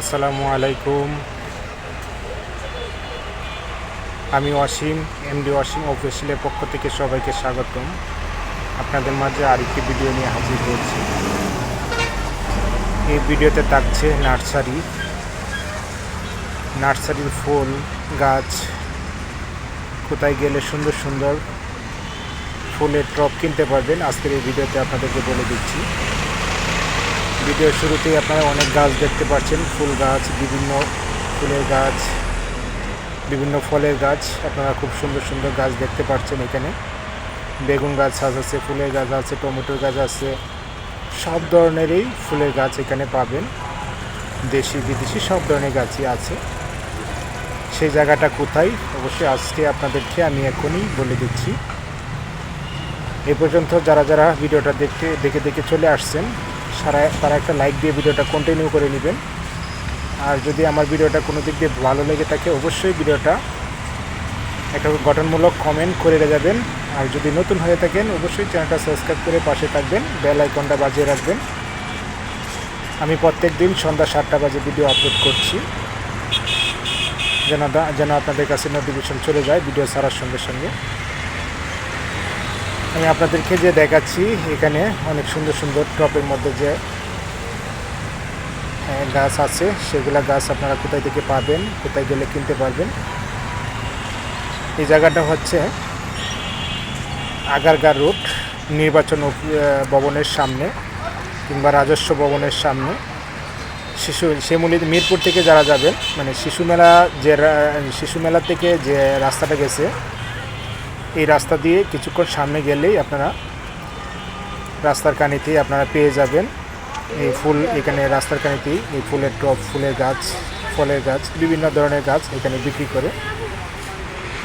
আসসালামু আলাইকুম। আমি অসীম এমডি অসীম অফিসিয়ালের পক্ষ থেকে সবাইকে স্বাগতম। আপনাদের মাঝে আরেকটি ভিডিও নিয়ে হাজির হয়েছি। এই ভিডিওতে থাকছে নার্সারি। নার্সারির ফুল, গাছ, কোথায় গেলে সুন্দর সুন্দর ফুলের টপ কিনতে পারবেন। আজকের এই ভিডিওতে আপনাদেরকে বলে দিচ্ছি। ভিডিওর শুরুতেই আপনারা অনেক গাছ দেখতে পাচ্ছেন। ফুল গাছ, বিভিন্ন ফুলের গাছ, বিভিন্ন ফলের গাছ। আপনারা খুব সুন্দর সুন্দর গাছ দেখতে পাচ্ছেন এখানে। বেগুন গাছ আছে, ফুলের গাছ আছে, টমেটোর গাছ আছে। সব ধরনেরই ফুলের গাছ এখানে পাবেন। দেশি, বিদেশি সব ধরনের গাছই আছে। সেই জায়গাটা কোথায়? অবশ্যই আজকে আপনাদেরকে আমি এখনই বলে দিচ্ছি। এ পর্যন্ত যারা যারা ভিডিওটা দেখতে, দেখে দেখে চলে আসছেন সারা তারা একটা লাইক দিয়ে ভিডিওটা কন্টিনিউ করে নেবেন। আর যদি আমার ভিডিওটা কোনো দিক দিয়ে ভালো লেগে থাকে, অবশ্যই ভিডিওটা একটা গঠনমূলক কমেন্ট করে যাবেন। আর যদি নতুন হয়ে থাকেন, অবশ্যই চ্যানেলটা সাবস্ক্রাইব করে পাশে থাকবেন বেল আইকনটা বাজিয়ে রাখবেন। আমি প্রত্যেক দিন সন্ধ্যা সাতটা বাজে ভিডিও আপলোড করছি। যেন যেন আপনাদের কাছে নোটিফিকেশন চলে যায় ভিডিও ছাড়ার সঙ্গে সঙ্গে। আমি আপনাদেরকে যে দেখাচ্ছি এখানে অনেক সুন্দর সুন্দর টপের মধ্যে যে হ্যাঁ, গাছ আছে সেগুলা গাছ আপনারা কোথায় থেকে পাবেন কোথায় গেলে কিনতে পারবেন। এই জায়গাটা হচ্ছে আগারগা রোড নির্বাচন ভবনের সামনে কিংবা রাজস্ব ভবনের সামনে। শিশু শিমুলি মিরপুর থেকে যারা যাবেন মানে শিশু মেলা যে শিশু মেলা থেকে যে রাস্তাটা গেছে এই রাস্তা দিয়ে কিছুক্ষণ সামনে গেলেই আপনারা রাস্তার কানিতেই আপনারা পেয়ে যাবেন। এই ফুল এখানে রাস্তার কানিতেই এই ফুলের টপ ফুলের গাছ, ফলের গাছ, বিভিন্ন ধরনের গাছ এখানে বিক্রি করে।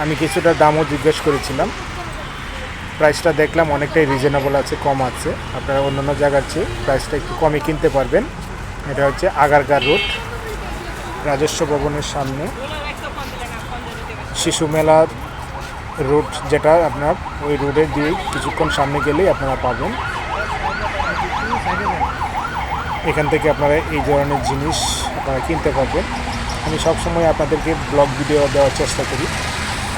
আমি কিছুটা দামও জিজ্ঞেস করেছিলাম। প্রাইসটা দেখলাম অনেকটাই রিজনেবল আছে, কম আছে। আপনারা অন্যান্য জায়গার চেয়ে প্রাইসটা একটু কমে কিনতে পারবেন। এটা হচ্ছে আগারগার রোড, রাজস্ব ভবনের সামনে। শিশু মেলা রুট যেটা আপনার ওই রোডের দিয়ে কিছুক্ষণ সামনে গেলেই আপনারা পাবেন। এখান থেকে আপনারা এই ধরনের জিনিস আপনারা কিনতে পারবেন। আমি সবসময় আপনাদেরকে ব্লগ ভিডিও দেওয়ার চেষ্টা করি।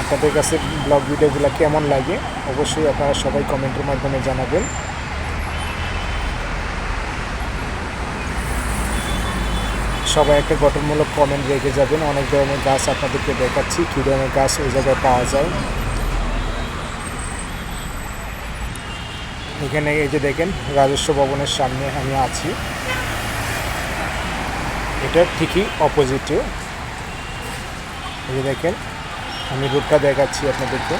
আপনাদের কাছে ব্লগ ভিডিওগুলো কেমন লাগে অবশ্যই আপনারা সবাই কমেন্টের মাধ্যমে জানাবেন। সবাই একটা গঠনমূলক কমেন্ট রেখে যাবেন। অনেক ধরনের গাছ আপনাদেরকে দেখাচ্ছি। কী ধরনের গাছ ওই জায়গায় পাওয়া যায়? এখানে এই যে দেখেন রাজস্ব ভবনের সামনে আমি আছি। এটার ঠিকই অপোজিটে এই যে দেখেন, আমি রোডটা দেখাচ্ছি আপনাদেরকে।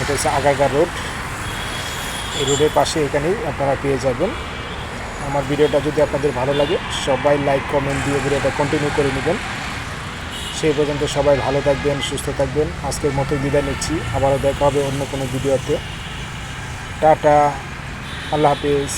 এটা হচ্ছে আগারগা রোড এই রোডের পাশে এখানেই আপনারা পেয়ে যাবেন। আমার ভিডিওটা যদি আপনাদের ভালো লাগে, সবাই লাইক কমেন্ট দিয়ে ভিডিওটা কন্টিনিউ করে নেবেন। সেই পর্যন্ত সবাই ভালো থাকবেন, সুস্থ থাকবেন। আজকের মতো বিদায় নিচ্ছি। আবারও দেখা হবে অন্য কোনো ভিডিওতে। টাটা আল্লাহ হাফিজ